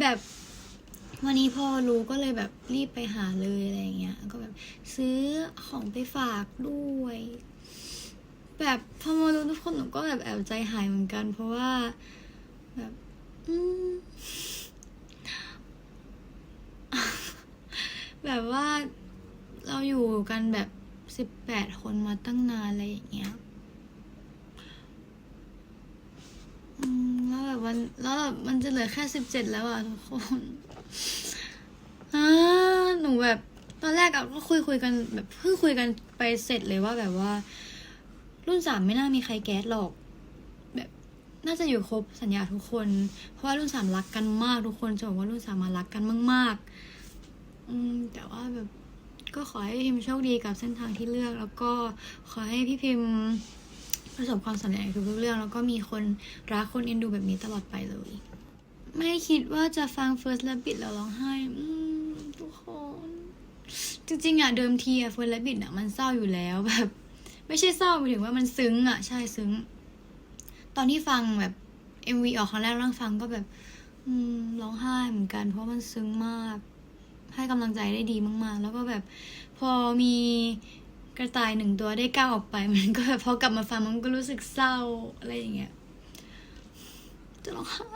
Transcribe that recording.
แบบวันนี้พอรู้ก็เลยแบบรีบไปหาเลยอะไรเงี้ยก็แบบซื้อของไปฝากด้วย แบบพอมารู้ทุกคนหนูก็แบบแอบใจหายเหมือนกัน เพราะว่าแบบอืแบบว่าเราอยู่กันแบบสิบแปดคนมาตั้งนานอะไรอย่างเงี้ย อืมแล้ วันแล้วแบบมันจะเหลือแค่สิบเจ็ดแล้วอะทุกคนอ่าหนูแบบตอนแรกอะก็คุยคุยกันแบบเพิ่งคุยกันไปเสร็จเลยว่าแบบว่า รุ่นสามไม่น่ามีใครแก๊สหรอก แบบน่าจะอยู่ครบสัญญาทุกคน เพราะว่ารุ่นสามรักกันมากทุกคนจะบอกว่ารุ่นสามมารักกันมาก ๆ อืมแต่ว่าแบบก็ขอให้พิมโชคดีกับเส้นทางที่เลือก แล้วก็ขอให้พี่พิมพ์ ประสบความสำเร็จในทุกๆเรื่อง แล้วก็มีคนรักคนเอ็นดูแบบนี้ตลอดไปเลย ไม่คิดว่าจะฟัง First Rabbit แล้วร้องไห้ทุกคน จริงๆอะเดิมทีอะ First Rabbit อะมันเศร้าอยู่แล้วแบบ ไม่ใช่เศร้าหมายถึงว่ามันซึ้งอะ ใช่ซึ้ง ตอนที่ฟังแบบ MV ออกครั้งแรกนั่งฟังก็แบบร้องไห้เหมือนกัน เพราะมันซึ้งมาก ให้กำลังใจได้ดีมาก ๆ แล้วก็แบบพอมี กระต่ายหนึ่งตัวได้ก้าวออกไป มันก็แบบพอกลับมาฟังมันก็รู้สึกเศร้าอะไรอย่างเงี้ยจะร้องไห้